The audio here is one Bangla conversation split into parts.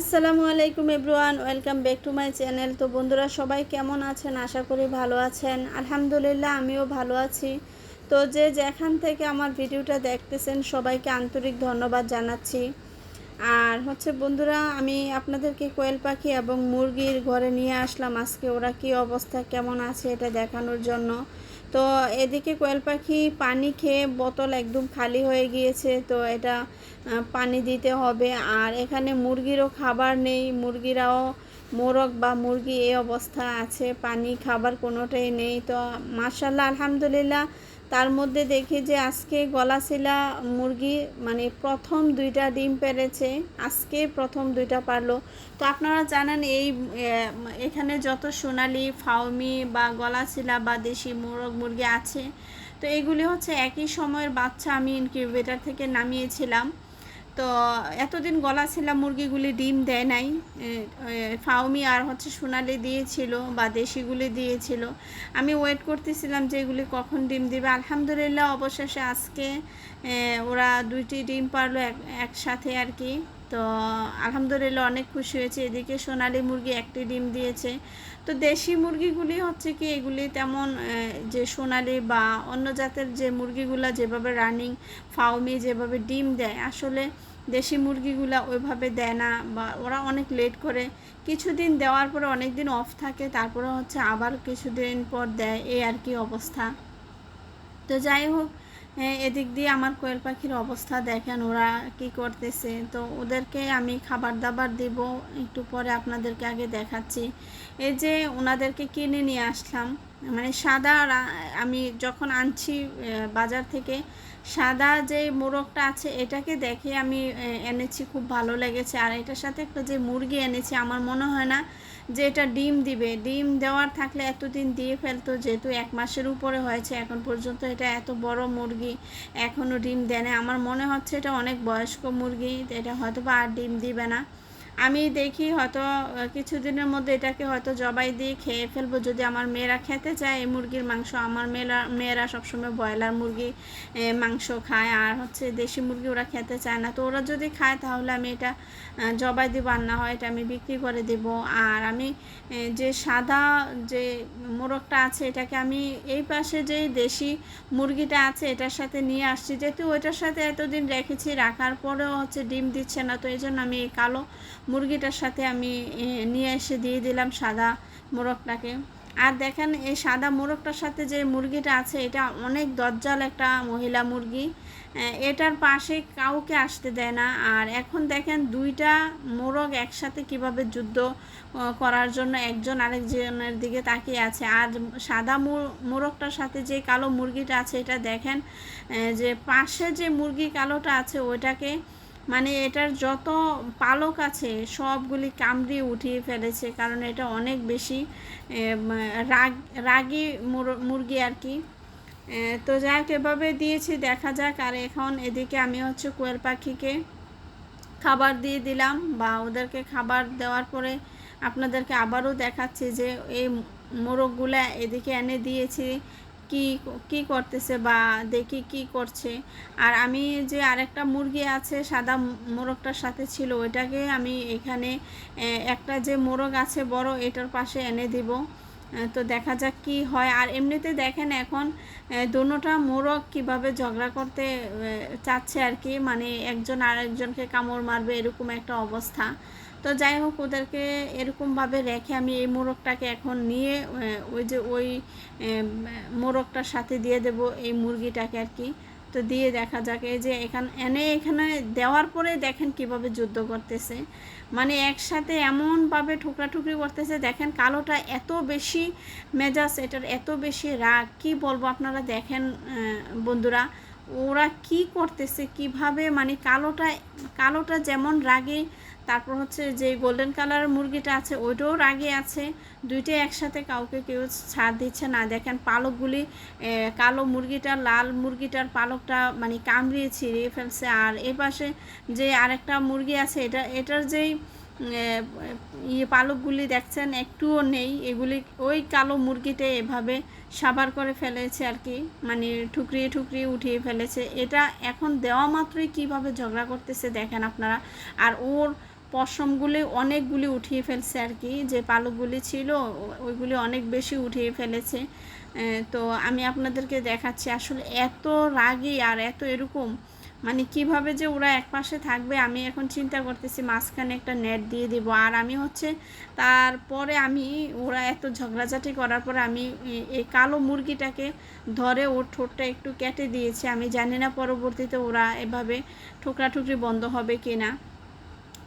আসসালামু আলাইকুম everyone, welcome back to my channel. তো বন্ধুরা, সবাই কেমন আছেন? আশা করি ভালো আছেন। আলহামদুলিল্লাহ, আমিও ভালো আছি। তো যে যেখান থেকে আমার ভিডিওটা দেখতেছেন, সবাইকে আন্তরিক ধন্যবাদ জানাচ্ছি। আর হচ্ছে বন্ধুরা, আমি আপনাদেরকে কোয়েল পাখি এবং মুরগির ঘরে নিয়ে আসলাম। আজকে ওরা কি অবস্থা, কেমন আছে, এটা দেখানোর জন্য। তো এদিকে কোয়েল পাখি পানি খেয়ে বোতল একদম খালি হয়ে গিয়েছে, তো এটা পানি দিতে হবে। আর এখানে মুরগিরও খাবার নেই, মুরগিরাও মোরগ বা মুরগি এই অবস্থা আছে, পানি খাবার কোনোটাই নেই। তো মার্শাল্লাহ আলহামদুলিল্লাহ তার মধ্যে দেখি যে আজকে গলাশিলা মুরগি মানে প্রথম দুইটা ডিম পেরেছে, আজকে প্রথম দুইটা পারল। তো আপনারা জানেন এই এখানে যত সোনালি ফাউমি বা গলাশিলা বা দেশি মোরগ মুরগি আছে, তো এগুলি হচ্ছে একই সময়ের বাচ্চা আমি ইনকিউবেটার থেকে নামিয়েছিলাম। তো এতদিন গলা ছিলাম মুরগিগুলি ডিম দেয় নাই। ফাউমি আর হচ্ছে সোনালি দিয়েছিল বা দেশিগুলি দিয়েছিল। আমি ওয়েট করতেছিলাম যে এগুলি কখন ডিম দিবে। আলহামদুলিল্লাহ অবশেষে আজকে ওরা দুইটি ডিম পারল এক, একসাথে আর কি। তো আলহামদুলিল্লাহ অনেক খুশি হয়েছে। এদিকে সোনালি মুরগি একটি ডিম দিয়েছে। তো দেশি মুরগিগুলি হচ্ছে কি, এগুলি তেমন যে সোনালি বা অন্য জাতের যে মুরগিগুলা যেভাবে রানিং ফাউমি যেভাবে ডিম দেয়, আসলে দেশি মুরগিগুলা ওইভাবে দেয় না বা ওরা অনেক লেট করে। কিছুদিন দেওয়ার পরে অনেক দিন অফ থাকে, তারপরে হচ্ছে আবার কিছুদিন পর দেয়, এই আর কি অবস্থা। তো যাই হোক এদিক দিয়ে আমার কোয়েল পাখির অবস্থা দেখেন ওরা কি করতেছে। তো ওদেরকে আমি খাবার দাবার দিব, একটু পরে আপনাদেরকে আগে দেখাচ্ছি। এই যে ওনাদেরকে কিনে নিয়ে আসলাম মানে সাদা আমি যখন আনছি বাজার থেকে সাদা যে মোরগটা আছে, এটাকে দেখে আমি এনেছি, খুব ভালো লেগেছে। আর এটার সাথে একটা যে মুরগি এনেছি, আমার মনে হয় না যে এটা ডিম দিবে। ডিম দেওয়ার থাকলে এতদিন দিয়ে ফেলতো, যেহেতু এক মাসের উপরে হয়েছে, এখন পর্যন্ত এটা এত বড় মুরগি এখনও ডিম দেয় না আমার মনে হচ্ছে এটা অনেক বয়স্ক মুরগি, এটা হয়তো বা আর ডিম দিবে না। আমি দেখি হয়তো কিছুদিনের মধ্যে এটাকে হয়তো জবাই দিয়ে খেয়ে ফেলব। যদি আমার মেয়েরা খেতে চায়, এই মুরগির মাংস, আমার মেয়েরা মেয়েরা সবসময় ব্রয়লার মুরগি মাংস খায়। আর হচ্ছে দেশি মুরগি ওরা খেতে চায় না। তো ওরা যদি খায়, তাহলে আমি এটা জবাই দিব আর না হয় এটা আমি বিক্রি করে দেব। আর আমি যে সাদা যে মোরগটা আছে, এটাকে আমি এই পাশে যে দেশি মুরগিটা আছে, এটার সাথে নিয়ে আসছি। যেহেতু ওইটার সাথে এতদিন রেখেছি, রাখার পরেও হচ্ছে ডিম দিচ্ছে না। তো এই জন্য আমি এই কালো মুরগিটার সাথে আমি নিয়ে এসে দিয়ে দিলাম সাদা মোরগটাকে। আর দেখেন, এই সাদা মোরগটার সাথে যে মুরগিটা আছে, এটা অনেক দজ্জাল একটা মহিলা মুরগি। এটার পাশে কাউকে আসতে দেয় না। আর এখন দেখেন, দুইটা মোরগ একসাথে কীভাবে যুদ্ধ করার জন্য একজন আরেকজনের দিকে তাকিয়ে আছে। আর সাদা মোরগটার সাথে যে কালো মুরগিটা আছে, এটা দেখেন যে পাশে যে মুরগি কালোটা আছে, ওইটাকে মানে এটার যত পালক আছে, সবগুলি কামড়িয়ে উঠিয়ে ফেলেছে। কারণ এটা অনেক বেশি রাগ, রাগী মুর- মুরগি আর কি। তো যাক এভাবে দিয়েছি, দেখা যাক। আর এখন এদিকে আমি হচ্ছে কোয়েল পাখিকে খাবার দিয়ে দিলাম বা ওদেরকে খাবার দেওয়ার পরে আপনাদেরকে আবারও দেখাচ্ছি যে এই মোরগগুলা এদিকে এনে দিয়েছি। কি কি করতেছে বা দেখি কি করছে। আর আমি যে আরেকটা মুরগি আছে, সাদা মোরগটার সাথে ছিল, ওইটাকে আমি এখানে একটা যে মোরগ আছে বড়, এটার পাশে এনে দিব। তো দেখা যাক কি হয়। আর এমনিতে দেখেন এখন দোনোটা মোরগ কীভাবে ঝগড়া করতে চাচ্ছে আর কি। মানে একজন আরেকজনকে কামড় মারবে, এরকম একটা অবস্থা। তো যাই হোক, ওদেরকে এরকমভাবে রেখে আমি এই মোরগটাকে এখন নিয়ে ওই যে ওই মোরগটার সাথে দিয়ে দেব এই মুরগিটাকে আর কি। তো দিয়ে দেখা যাক, এই যে এখান, এনে এখানে দেওয়ার পরে দেখেন কীভাবে যুদ্ধ করতেছে। মানে একসাথে এমনভাবে ঠুকরাঠুকরি করতেছে, দেখেন কালোটা এত বেশি মেজাজ, এটার এত বেশি রাগ, কি বলব আপনারা দেখেন বন্ধুরা। ওরা কি করতেছে, কীভাবে মানে কালোটা কালোটা যেমন রাগে, তারপর হচ্ছে যে গোল্ডেন কালার মুরগিটা আছে, ওইটাও রাগে আছে। দুইটাই একসাথে কাউকে কেউ ছাড় দিচ্ছে না। দেখেন পালকগুলি কালো মুরগিটার লাল মুরগিটার পালকটা মানে কামড়িয়ে ছিঁড়িয়ে ফেলছে। আর এ পাশে যে আরেকটা মুরগি আছে, এটা, এটার যেই ইয়ে পালকগুলি দেখছেন, একটুও নেই। এগুলি ওই কালো মুরগিটা এভাবে সাবার করে ফেলেছে আর কি মানে ঠুকরিয়ে ঠুকরিয়ে উঠিয়ে ফেলেছে। এটা এখন দেওয়া মাত্রই কীভাবে ঝগড়া করতেছে দেখেন আপনারা। আর ওর পশমগুলি অনেকগুলি উঠিয়ে ফেলছে আর কি, যে পালকগুলি ছিল, ওইগুলি অনেক বেশি উঠিয়ে ফেলেছে। তো আমি আপনাদেরকে দেখাচ্ছি, আসলে এত রাগী আর এত এরকম মানে কীভাবে যে ওরা এক পাশে থাকবে, আমি এখন চিন্তা করতেছি মাঝখানে একটা নেট দিয়ে দিব। আর আমি হচ্ছে তারপরে আমি ওরা এত ঝগড়াঝাটি করার পরে আমি এই কালো মুরগিটাকে ধরে ওর ঠোঁটটা একটু কেটে দিয়েছি। আমি জানি না পরবর্তীতে ওরা এভাবে ঠোকরাঠুকরি বন্ধ হবে কি না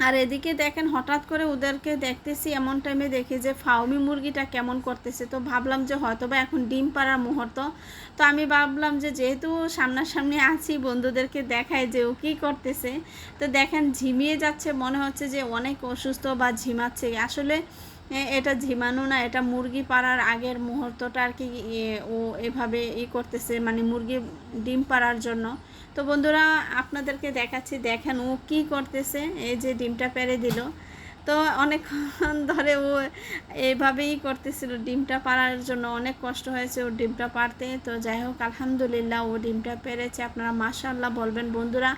আর এদিকে দেখেন, হঠাৎ করে ওদেরকে দেখতেছি এমন টাইমে দেখি যে ফাউমি মুরগিটা কেমন করতেছে। তো ভাবলাম যে হয়তো বা এখন ডিম পাড়ার মুহূর্ত। তো আমি ভাবলাম যে যেহেতু সামনাসামনি আছি, বন্ধুদেরকে দেখায় যে ও কী করতেছে। তো দেখেন, ঝিমিয়ে যাচ্ছে, মনে হচ্ছে যে অনেক অসুস্থ বা ঝিমাচ্ছে। আসলে এটা ঝিমানো না, এটা মুরগি পাড়ার আগের মুহূর্তটা আর কি ও এভাবে ই করতেছে মানে মুরগি ডিম পাড়ার জন্য। তো বন্ধুরা, আপনাদেরকে দেখাচ্ছি, দেখেন ও কী করতেছে, এই যে ডিমটা পেরে দিল। তো অনেকক্ষণ ধরে ও এইভাবেই করতেছিল ডিমটা পাড়ার জন্য, অনেক কষ্ট হয়েছে ও ডিমটা পারতে তো যাই হোক, আলহামদুলিল্লাহ ও ডিমটা পেরেছে, আপনারা মাশাল্লাহ বলবেন। বন্ধুরা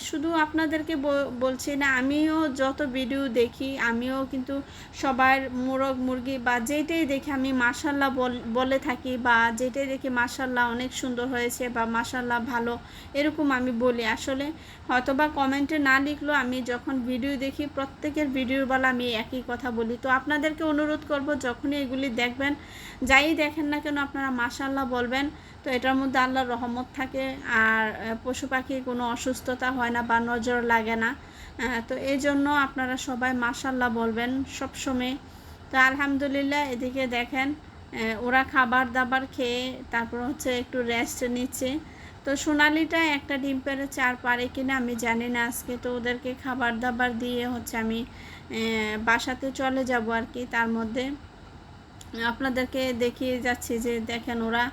শুধু আপনাদেরকে বলছি না, আমিও যত ভিডিও দেখি, আমিও কিন্তু সবার মোরগ, মুরগি বা যেটাই দেখি আমি মাশাল্লাহ বল- থাকি বা যেটাই দেখি মাশাল্লাহ অনেক সুন্দর হয়েছে বা মাশাল্লাহ ভালো, এরকম আমি বলি। আসলে হয়তো বা কমেন্টে না লিখলেও আমি যখন ভিডিও দেখি, প্রত্যেকের ভিডিওর আমি একই কথা বলি। তো আপনাদেরকে অনুরোধ করব, যখনই এগুলি দেখবেন, যাই দেখেন না কেন, আপনারা মাশাল্লাহ বলবেন। তো এটার মধ্যে আল্লাহর রহমত থাকে আর পশু পাখির কোনো অসুস্থতা হয় না বা নজর লাগে না। তো এই জন্য আপনারা সবাই মাশাল্লাহ বলবেন সবসময়। তো আলহামদুলিল্লাহ এদিকে দেখেন ওরা খাবার দাবার খেয়ে তারপর হচ্ছে একটু রেস্ট নিচ্ছে। তো সোনালিটা একটা ডিম পেড়েছে আর পারে কিনা আমি জানি না আজকে। তো ওদেরকে খাবার দাবার দিয়ে হচ্ছে আমি বাসাতে চলে যাব আর কি তার মধ্যে। আপনাদেরকে দেখিয়ে যাচ্ছি যে দেখেন ওরা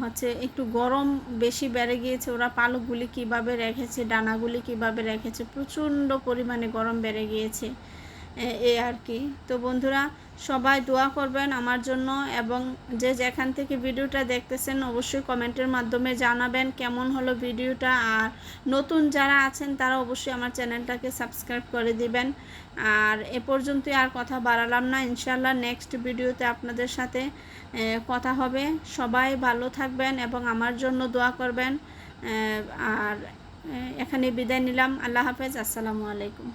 হচ্ছে একটু গরম বেশি বেড়ে গিয়েছে। ওরা পালকগুলি কীভাবে রেখেছে, ডানাগুলি কীভাবে রেখেছে, প্রচণ্ড পরিমাণে গরম বেড়ে গিয়েছে। এ- আর কি। তো বন্ধুরা, সবাই দোয়া করবেন আমার জন্য এবং যে যেখান থেকে ভিডিওটা দেখতেছেন অবশ্যই কমেন্টের মাধ্যমে জানাবেন কেমন হলো ভিডিওটা। আর নতুন যারা আছেন, তারা অবশ্যই আমার চ্যানেলটাকে সাবস্ক্রাইব করে দিবেন। আর এ পর্যন্তই আর কথা বাড়ালাম না। ইনশাল্লাহ নেক্সট ভিডিওতে আপনাদের সাথে কথা হবে। সবাই ভালো থাকবেন এবং আমার জন্য দোয়া করবেন। আর এখানে বিদায় নিলাম। আল্লাহ হাফেজ। আসসালামু আলাইকুম।